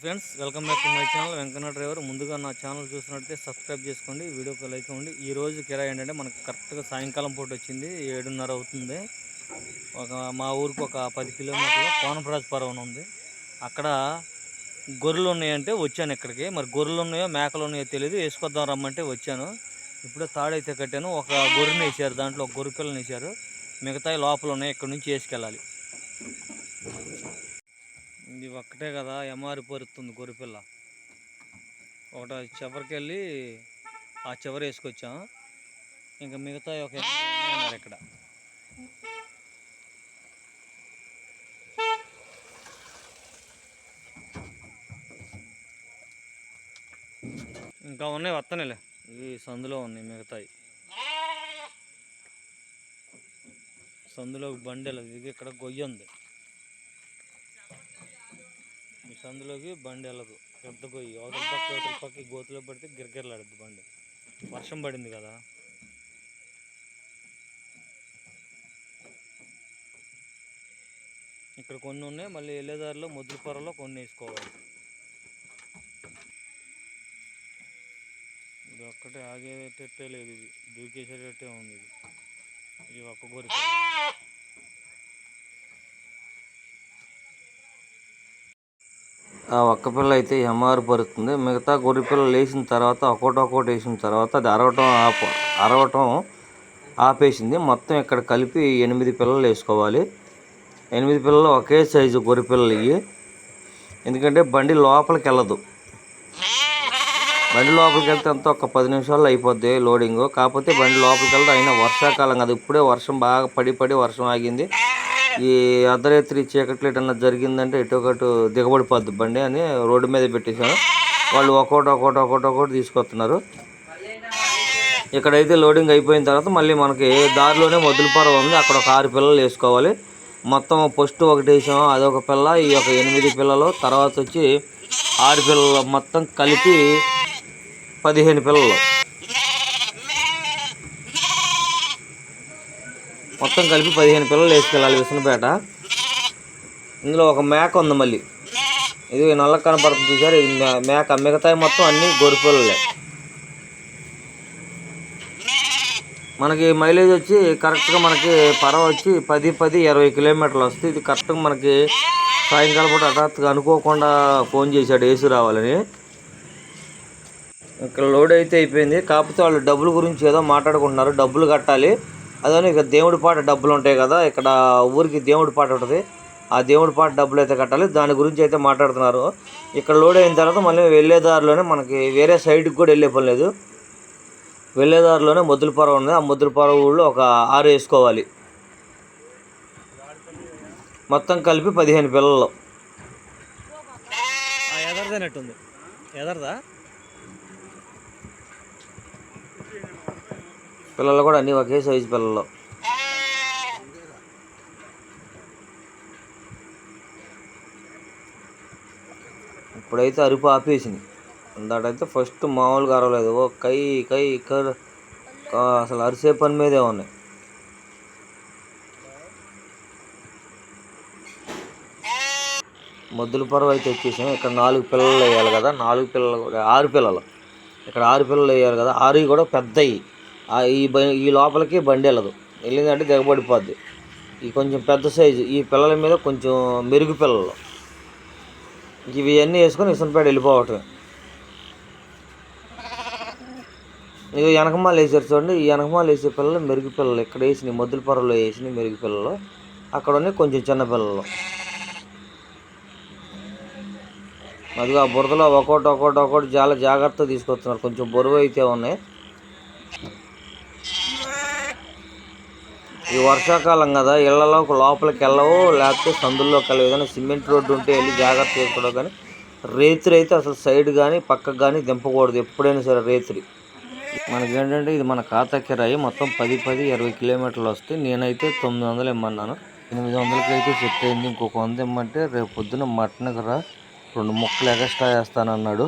Friends welcome back to my channel Venkanna driver ముందుగా నా channel చూసినట్టే సబ్స్క్రైబ్ చేసుకోండి. వీడియోకి లైక్ ఇవ్వండి ఈ రోజు కిరాయి ఏంటంటే మనకు కరెక్ట్గా సాయంకాలం పూట వచ్చింది. ఏడున్నర అవుతుంది. ఒక మా ఊరికి ఒక పది కిలోమీటర్లు కోనప్రాజపురం ఉంది. అక్కడ గొర్రెలు ఉన్నాయంటే వచ్చాను ఇక్కడికి. మరి గొర్రెలు ఉన్నాయో మేకలు ఉన్నాయో తెలియదు వేసుకొద్దాం రమ్మంటే వచ్చాను. ఇప్పుడే తాడైతే కట్టాను. ఒక గొర్రెని వేసారు దాంట్లో ఒక గొర్రె పిల్లని వేసారు మిగతాయి లోపల ఉన్నాయి. ఇక్కడ నుంచి వేసుకెళ్ళాలి. ఇది ఒక్కటే కదా ఎమారి పరుతుంది గొరిపిల్ల ఒకట చివరికి వెళ్ళి ఆ చివరి వేసుకొచ్చాం. ఇంకా మిగతా ఒక ఇక్కడ. ఇంకా ఉన్నాయి వత్తనేలే. ఈ సందులో ఉన్నాయి మిగతాయి. సందులో బండి ఇది ఇక్కడ గొయ్యి ఉంది ఈ సందులోకి బండి వెళ్ళదు. పెద్ద గొయ్యి. అవతల పక్క అవతల పక్క గోతులో పడితే గిరగిరలాడుద్ది బండి. వర్షం పడింది కదా. ఇక్కడ కొన్ని ఉన్నాయి. మళ్ళీ వెళ్ళేదారిలో ముద్దులపొరలో కొన్ని వేసుకోవాలి. ఇది ఒక్కటే ఆగేటట్టే లేదు ఇది. దూకేసేటట్టే ఉంది ఇది. ఇది ఒక్క గొర్రె. ఆ ఒక్క పిల్ల అయితే ఎంఆర్ పరుస్తుంది మిగతా గొర్రె పిల్ల లేచిన తర్వాత ఒకటి ఒకటి వేసిన తర్వాత అది అరవటం ఆప అరవటం ఆపేసింది. మొత్తం ఇక్కడ కలిపి ఎనిమిది పిల్లలు వేసుకోవాలి. ఎనిమిది పిల్లలు ఒకే సైజు గొర్రె పిల్లలు ఇవి ఎందుకంటే బండి లోపలికి వెళ్ళదు. బండి లోపలికి వెళ్తే అంతా ఒక పది నిమిషాల్లో అయిపోద్ది లోడింగ్. కాకపోతే బండి లోపలికి వెళ్తే అయినా వర్షాకాలం కదా. ఇప్పుడే వర్షం బాగా పడి పడి వర్షం ఆగింది. ఈ అర్ధరాత్రి చీకట్లు ఎటన్నా జరిగిందంటే ఇటు ఒకటి దిగబడిపోద్ది బండి అని రోడ్డు మీద పెట్టేశాను. వాళ్ళు ఒక్కోటి ఒక్కోటి ఒక్కోటి ఒక్కోటి తీసుకొస్తున్నారు. ఇక్కడైతే లోడింగ్ అయిపోయిన తర్వాత మళ్ళీ మనకి దారిలోనే మొదలుపరం ఉంది. అక్కడ ఒక ఆరు పిల్లలు వేసుకోవాలి. మొత్తం ఫస్ట్ ఒకటి వేసాము. అదొక పిల్ల ఈ యొక్క ఎనిమిది పిల్లలు తర్వాత వచ్చి ఆరు పిల్లలు మొత్తం కలిపి పదిహేను పిల్లలు. మొత్తం కలిపి పదిహేను పిల్లలు వేసుకెళ్ళాలి విసనపేట. ఇందులో ఒక మేక ఉంది మళ్ళీ. ఇది నల్ల కనపడుతుంది చూసారు ఇది మేక మిగతాయి మొత్తం అన్ని గొర్రె పిల్లలే. మనకి మైలేజ్ వచ్చి కరెక్ట్గా మనకి పరవ వచ్చి పది పది ఇరవై కిలోమీటర్లు వస్తుంది ఇది కరెక్ట్గా మనకి సాయంకాలం పూట హఠాత్తుగా అనుకోకుండా ఫోన్ చేశాడు ఏసీ రావాలని. ఇక్కడ లోడ్ అయితే అయిపోయింది. కాకపోతే వాళ్ళు డబ్బుల గురించి ఏదో మాట్లాడుకుంటున్నారు. డబ్బులు కట్టాలి. అదే ఇక దేవుడి పాట డబ్బులు ఉంటాయి కదా ఇక్కడ ఊరికి దేవుడి పాట ఉంటుంది. ఆ దేవుడి పాట డబ్బులు అయితే కట్టాలి. దాని గురించి అయితే మాట్లాడుతున్నారు. ఇక్కడ లోడ్ అయిన తర్వాత మళ్ళీ వెళ్ళే దారిలోనే మనకి వేరే సైడ్కి కూడా వెళ్ళే పని లేదు. వెళ్ళే దారిలోనే ముద్దులపార ఉంది ఆ ముద్దులపార ఊళ్ళో ఒక ఆరు వేసుకోవాలి. మొత్తం కలిపి పదిహేను పిల్లలు. ఎదరదనట్టుంది ఎదరదా పిల్లలు కూడా అన్ని ఒకే సైజు పిల్లలు. ఇప్పుడైతే అరుపు ఆపేసింది. దాటైతే ఫస్ట్ మామూలుగా అరవలేదు. ఓ కై కై కర్ అసలు అరిసే పని మీదే ఉన్నాయి. మొద్దుల పరవ అయితే వచ్చేసాం. ఇక్కడ నాలుగు పిల్లలు వేయాలి కదా. నాలుగు పిల్లలు ఆరు పిల్లలు. ఇక్కడ ఆరు పిల్లలు వేయాలి కదా. ఆరు కూడా పెద్దవి. ఈ బ- ఈ లోపలికి బండి వెళ్ళదు. వెళ్ళిందంటే దిగబడిపోద్ది. ఈ కొంచెం పెద్ద సైజు ఈ పిల్లల మీద కొంచెం మెరుగు పిల్లలు. ఇవి అన్నీ వేసుకొని ఇసునపేట వెళ్ళిపోవటం ఇది వెనకమాల వేసారు చూడండి. ఈ వెనకమాల వేసే పిల్లలు మెరుగు పిల్లలు. ఇక్కడ వేసిన మొద్దుల పొరలో వేసిన మెరుగు పిల్లలు. అక్కడ ఉన్నాయి కొంచెం చిన్న పిల్లలు. అదిగో ఆ బురదలో ఒకటి ఒకటి ఒకటి చాలా జాగ్రత్తగా తీసుకొస్తున్నారు. కొంచెం బరువు అయితే ఉన్నాయి. ఈ వర్షాకాలం కదా ఇళ్ళలో లోపలికి వెళ్ళవు లేకపోతే సందుల్లోకి వెళ్ళవు ఏదైనా సిమెంట్ రోడ్డు ఉంటే వెళ్ళి జాగ్రత్త చేసుకోవడం కానీ రేత్రి అయితే అసలు సైడ్ కానీ పక్కకు కానీ దింపకూడదు ఎప్పుడైనా సరే రేత్రి. మనకి ఏంటంటే ఇది మన ఖాతా కిరాయి మొత్తం పది పది ఇరవై కిలోమీటర్లు వస్తే నేనైతే తొమ్మిది వందలు ఇమ్మన్నాను. ఎనిమిది వందలకి అయితే సెట్ అయింది. ఇంకొక వంద ఇమ్మంటే రేపు పొద్దున మటన్ రా రెండు ముక్కలు ఎక్స్ట్రా వేస్తానన్నాడు.